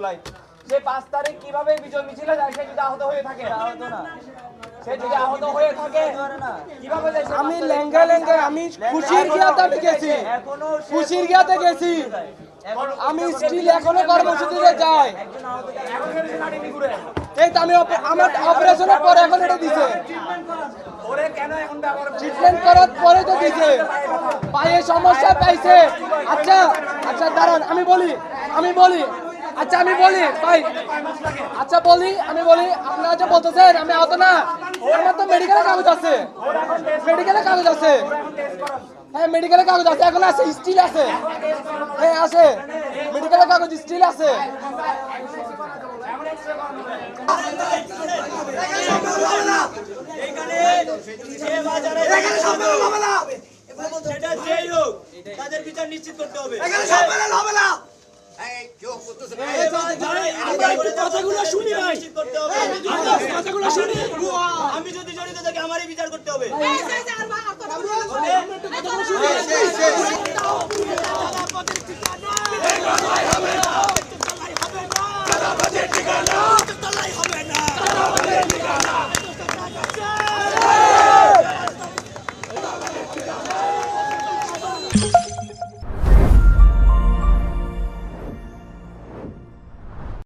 জুলাই সে পাঁচ তারিখ কীভাবে বিজয় মিছিলে যায় সে যদি আহত হয়ে থাকে সে যদি আহত হয়ে থাকে কীভাবে আমি? লেঙ্গা লেঙ্গা আমি খুশির গিয়াতে গেছি। খুশির গিয়াতে গেছি। আমি স্টিল এখনও কর্মসূচিতে যাই। এই তো আমি আমার অপারেশনের পরে এখন এটা দিছে? ট্রিটমেন্ট করার পরে তো দিছে। পায়ে সমস্যা পাইছে। আচ্ছা আচ্ছা দাঁড়ান আমি বলি আমি বলি আচ্ছা আমি বলি ভাই আচ্ছা বলি আমি বলি আপনারা যে বলতেছেন আমি আহত না। আমার তো মেডিকেলের কাগজ আছে। মেডিকেলের কাগজ আছে। হ্যাঁ মেডিকেলের কাগজ আছে এখন আছে স্টিল আছে। হ্যাঁ আছে। মেডিকেলের কাগজ স্টিল আছে। সেটা যেই হোক তাদের বিচার নিশ্চিত করতে হবে। শুনি নাই কথাগুলো শুনি আমি যদি জড়িত থাকি আমারই বিচার করতে হবে প্রতিষ্ঠান